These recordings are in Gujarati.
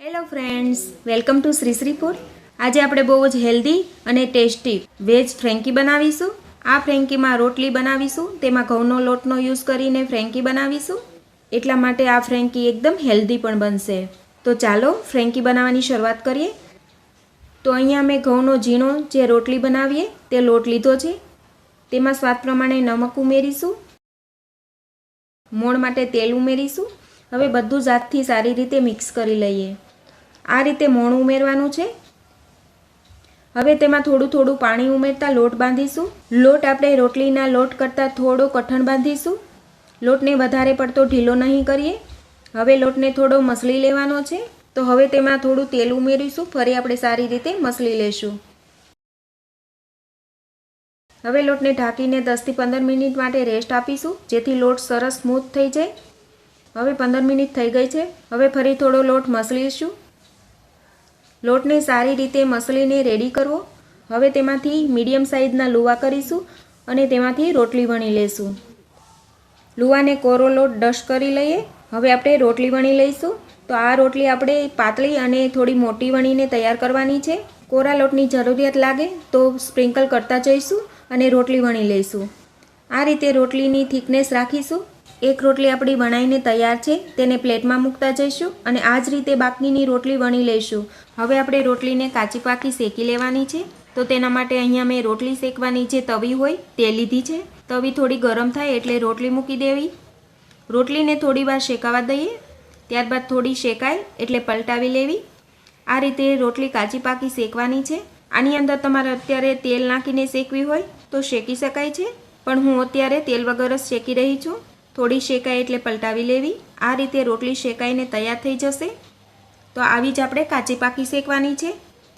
Hello friends welcome to Shri Shri food આજે આપણે બહુ જ હેલ્ધી અને ટેસ્ટી વેજ ફ્રેન્કી બનાવીશું. આ ફ્રેન્કીમાં રોટલી બનાવીશું. તેમાં ઘઉંનો લોટનો યુઝ કરીને ફ્રેન્કી બનાવીશું. એટલા માટે આ ફ્રેન્કી એકદમ હેલ્ધી પણ બનશે. તો ચાલો ફ્રેન્કી બનાવવાની શરૂઆત કરીએ. તો અહીંયા મેં ઘઉંનો ઝીણો જે રોટલી બનાવીએ, તે લોટ લીધો છે. તેમાં સ્વાદ પ્રમાણે નમક ઉમેરીશું. મોણ માટે તેલ ઉમેરીશું. હવે બધું જાતથી સારી રીતે મિક્સ કરી લઈએ. આ રીતે મોણ ઉમેરવાનું છે. હવે તેમાં થોડું થોડું પાણી ઉમેરતા લોટ બાંધીશું. લોટ આપણે રોટલીના લોટ કરતાં થોડો કઠણ બાંધીશું. લોટને વધારે પડતો ઢીલો નહીં કરીએ. હવે લોટને થોડો મસળી લેવાનો છે. તો હવે તેમાં થોડું તેલ ઉમેરીશું. ફરી આપણે સારી રીતે મસળી લેશું. હવે લોટને ઢાંકીને દસથી પંદર મિનિટ માટે રેસ્ટ આપીશું, જેથી લોટ સરસ સ્મૂથ થઈ જાય. હવે પંદર મિનિટ થઈ ગઈ છે. હવે ફરી થોડો લોટ મસળીશું. લોટને સારી રીતે મસળીને રેડી કરવો. હવે તેમાંથી મીડિયમ સાઇઝના લુવા કરીશું અને તેમાંથી રોટલી વણી લઈશું લુવાને કોરો લોટ ડસ્ટ કરી લઈએ. હવે આપણે રોટલી વણી લઈશું. તો આ રોટલી આપણે પાતળી અને થોડી મોટી વણીને તૈયાર કરવાની છે. કોરા લોટની જરૂરિયાત લાગે તો સ્પ્રિંકલ કરતા જઈશું અને રોટલી વણી લઈશું. આ રીતે રોટલીની થિકનેસ રાખીશું. એક રોટલી આપણી વણાઈને તૈયાર છે, તેને પ્લેટમાં મૂકતા જઈશું અને આ જ રીતે બાકીની રોટલી વણી લઈશું. હવે આપણે રોટલીને કાચી પાકી શેકી લેવાની છે. તો તેના માટે અહીંયા મેં રોટલી શેકવાની જે તવી હોય તે લીધી છે. તવી થોડી ગરમ થાય એટલે રોટલી મૂકી દેવી. રોટલીને થોડી વાર શેકાવા દઈએ. ત્યારબાદ થોડી શેકાય એટલે પલટાવી લેવી. આ રીતે રોટલી કાચી પાકી શેકવાની છે. આની અંદર તમારે અત્યારે તેલ નાખીને શેકવી હોય તો શેકી શકાય છે. પણ હું અત્યારે તેલ વગર જ શેકી રહી છું. થોડી શેકાય એટલે પલટાવી લેવી. આ રીતે રોટલી શેકાઈને તૈયાર થઈ જશે. તો આવી જ આપણે કાચી પાકી શેકવાની છે.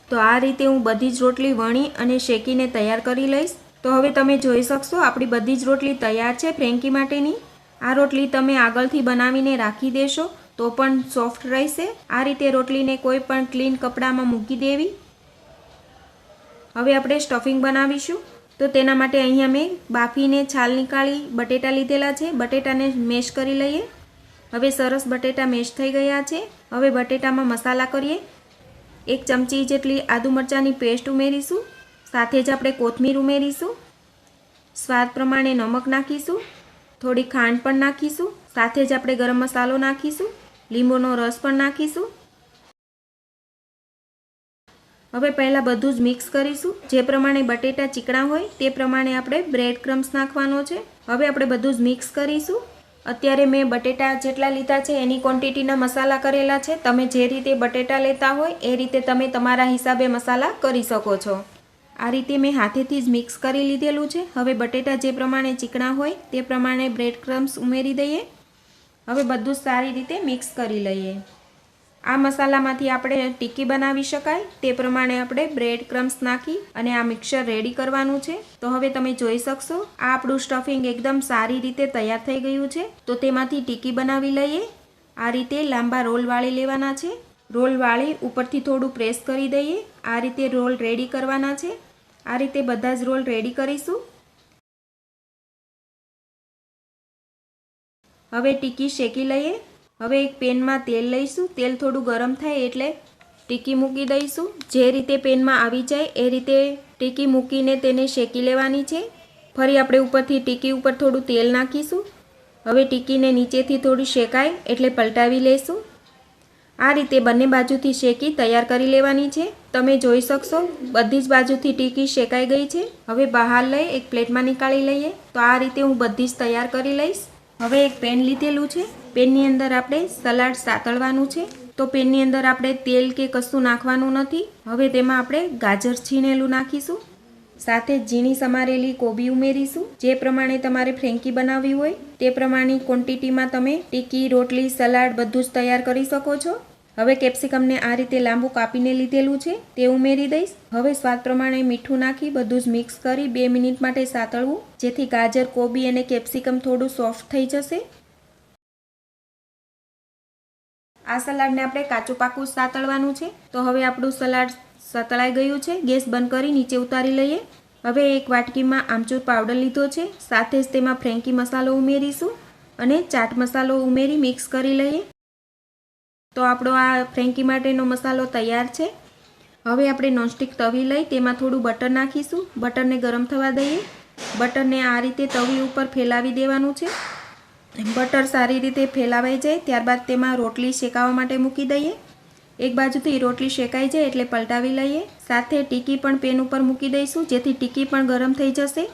તો આ રીતે હું બધી જ રોટલી વણી અને શેકીને તૈયાર કરી લઈશ. તો હવે તમે જોઈ શકશો, આપણી બધી જ રોટલી તૈયાર છે ફ્રેન્કી માટેની. આ રોટલી તમે આગળથી બનાવીને રાખી દેશો, તો પણ સોફ્ટ રહેશે. આ રીતે રોટલીને કોઈ પણ ક્લીન કપડામાં મૂકી દેવી. હવે આપણે સ્ટફિંગ બનાવીશું. તો તેના માટે અહીંયા મેં બાફીને છાલ નીકાળી, બટેટા લીધેલા છે. બટેટાને મેશ કરી લઈએ. હવે સરસ બટેટા મેશ થઈ ગયા છે. હવે બટેટામાં મસાલા કરીએ. એક ચમચી જેટલી આદુ મરચાંની પેસ્ટ ઉમેરીશું. સાથે જ આપણે કોથમીર ઉમેરીશું. સ્વાદ પ્રમાણે નમક નાખીશું. થોડી ખાંડ પણ નાખીશું. સાથે જ આપણે ગરમ મસાલો નાખીશું. લીંબુનો રસ પણ નાખીશું. હવે પહેલાં બધું જ મિક્સ કરીશું. જે પ્રમાણે બટેટા ચીકણા હોય, તે પ્રમાણે આપણે બ્રેડ ક્રમ્સ નાખવાનો છે. હવે આપણે બધું જ મિક્સ કરીશું. અત્યારે મેં બટેટા જેટલા લીધા છે, એની ક્વોન્ટિટીના મસાલા કરેલા છે. તમે જે રીતે બટેટા લેતા હોય, એ રીતે તમે તમારા હિસાબે મસાલા કરી શકો છો. આ રીતે મેં હાથેથી જ મિક્સ કરી લીધેલું છે. હવે બટેટા જે પ્રમાણે ચીકણા હોય, તે પ્રમાણે બ્રેડ ક્રમ્સ ઉમેરી દઈએ. હવે બધું સારી રીતે મિક્સ કરી લઈએ. આ મસાલામાંથી આપણે ટીકી બનાવી શકાય. તે પ્રમાણે આપણે બ્રેડ ક્રમ્સ નાખી અને આ મિક્સર રેડી કરવાનું છે. તો હવે તમે જોઈ શકશો, આ આપણું સ્ટફિંગ એકદમ સારી રીતે તૈયાર થઈ ગયું છે. તો તેમાંથી ટીકી બનાવી લઈએ. આ રીતે લાંબા રોલ વાળી લેવાના છે. રોલ વાળી ઉપરથી થોડું પ્રેસ કરી દઈએ. આ રીતે રોલ રેડી કરવાના છે. આ રીતે બધા જ રોલ રેડી કરીશું. હવે ટીકી શેકી લઈએ. હવે એક પેનમાં તેલ લઈશું. તેલ થોડું ગરમ થાય એટલે ટીકી મૂકી દઈશું. જે રીતે પેનમાં આવી જાય એ રીતે ટીકી મૂકીને તેને શેકી લેવાની છે. ફરી આપણે ઉપરથી ટીકી ઉપર થોડું તેલ નાખીશું. હવે ટીકીને નીચેથી થોડું શેકાય એટલે પલટાવી લઈશું આ રીતે બંને બાજુથી શેકી તૈયાર કરી લેવાની છે. તમે જોઈ શકશો, બધી જ બાજુથી ટીકી શેકાઈ ગઈ છે. હવે બહાર લઈ એક પ્લેટમાં નીકાળી લઈએ. તો આ રીતે હું બધી જ તૈયાર કરી લઈશ. હવે એક પેન લીધેલું છે. પેનની અંદર આપણે સલાડ સાતળવાનું છે. તો પેનની અંદર આપણે તેલ કે કશું નાખવાનું નથી. હવે તેમાં આપણે ગાજર છીણેલું નાખીશું. સાથે ઝીણી સમારેલી કોબી ઉમેરીશું. જે પ્રમાણે તમારે ફ્રેન્કી બનાવવી હોય, તે પ્રમાણેની ક્વોન્ટિટીમાં તમે ટીકી, રોટલી, સલાડ બધું જ તૈયાર કરી શકો છો. હવે કેપ્સિકમને આ રીતે લાંબુ કાપીને લીધેલું છે, તે ઉમેરી દઈશ. હવે સ્વાદ પ્રમાણે મીઠું નાખી બધું જ મિક્સ કરી બે મિનિટ માટે સાતળવું, જેથી ગાજર, કોબી અને કેપ્સિકમ થોડું સોફ્ટ થઈ જશે. આ સલાડને આપણે કાચું પાકું સાતળવાનું છે. તો હવે આપણું સલાડ સતળાઈ ગયું છે. ગેસ બંધ કરી નીચે ઉતારી લઈએ. હવે એક વાટકીમાં આમચૂર પાવડર લીધો છે. સાથે જ તેમાં ફ્રેન્કી મસાલો ઉમેરીશું અને ચાટ મસાલો ઉમેરી મિક્સ કરી લઈએ. તો આપણો આ ફ્રેન્કી માટેનો મસાલો તૈયાર છે. હવે આપણે નોનસ્ટિક તવી લઈ તેમાં થોડું બટર નાખીશું. બટરને ગરમ થવા દઈએ. બટરને આ રીતે તવી ઉપર ફેલાવી દેવાનું છે. બટર સારી રીતે ફેલાવાઈ જાય ત્યારબાદ તેમાં રોટલી શેકાવા માટે મૂકી દઈએ. એક બાજુથી રોટલી શેકાઈ જાય એટલે પલટાવી લઈએ. સાથે ટીકી પણ પેન ઉપર મૂકી દઈશું, જેથી ટીકી પણ ગરમ થઈ જશે.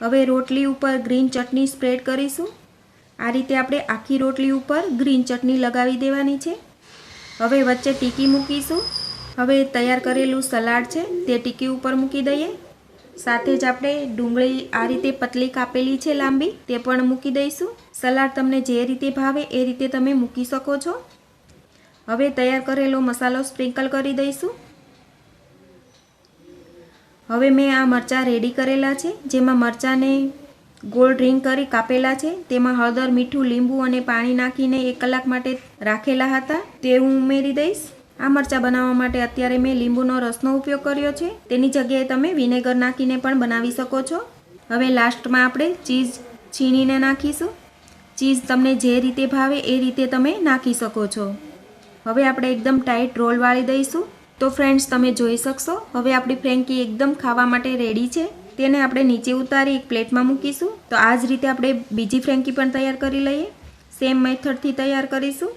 હવે રોટલી ઉપર ગ્રીન ચટણી સ્પ્રેડ કરીશું. આ રીતે આપણે આખી રોટલી ઉપર ગ્રીન ચટણી લગાવી દેવાની છે. હવે વચ્ચે ટીકી મૂકીશું. હવે તૈયાર કરેલું સલાડ છે, તે ટીકી ઉપર મૂકી દઈએ. સાથે જ આપણે ડુંગળી આ રીતે પતલી કાપેલી છે લાંબી, તે પણ મૂકી દઈશું. સલાડ તમને જે રીતે ભાવે એ રીતે તમે મૂકી શકો છો. હવે તૈયાર કરેલો મસાલો સ્પ્રિંકલ કરી દઈશું. હવે મેં આ મરચાં રેડી કરેલા છે, જેમાં મરચાંને ગોળ ડ્રિંક કરી કાપેલા છે. તેમાં હળદર, મીઠું, લીંબુ અને પાણી નાખીને એક કલાક માટે રાખેલા હતા. તે હું ઉમેરી દઈશ. આ મરચાં બનાવવા માટે અત્યારે મેં લીંબુનો રસનો ઉપયોગ કર્યો છે. તેની જગ્યાએ તમે વિનેગર નાખીને પણ બનાવી શકો છો. હવે લાસ્ટમાં આપણે ચીઝ છીણીને નાખીશું. ચીઝ તમને જે રીતે ભાવે એ રીતે તમે નાખી શકો છો. હવે આપણે એકદમ ટાઈટ રોલ વાળી દઈશું. તો ફ્રેન્ડ્સ, તમે જોઈ શકશો. હવે આપણી ફ્રેન્કી એકદમ ખાવા માટે રેડી છે. તેને આપણે નીચે ઉતારી એક પ્લેટમાં મૂકીશું. તો આ જ રીતે આપણે બીજી ફ્રેન્કી પણ તૈયાર કરી લઈએ. સેમ મેથડથી તૈયાર કરીશું.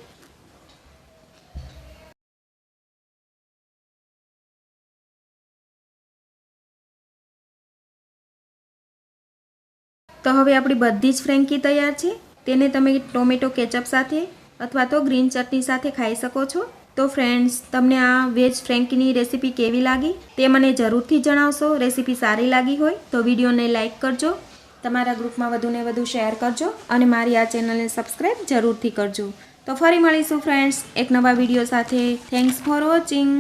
તો હવે આપણી બધી જ ફ્રેન્કી તૈયાર છે. તેને તમે ટોમેટો કેચઅપ સાથે અથવા તો ગ્રીન ચટણી સાથે ખાઈ શકો છો. તો ફ્રેન્ડ્સ તમને આ વેજ ફ્રેન્કીની રેસીપી કેવી લાગી? તે મને જરૂરથી જણાવશો, રેસીપી સારી લાગી હોય તો વિડીયોને લાઇક કરજો, તમારા ગ્રુપમાં વધુને વધુ શેર કરજો અને મારી આ ચેનલને સબસ્ક્રાઈબ જરૂરથી કરજો. તો ફરી મળીશું ફ્રેન્ડ્સ એક નવા વીડિયો સાથે. Thanks for watching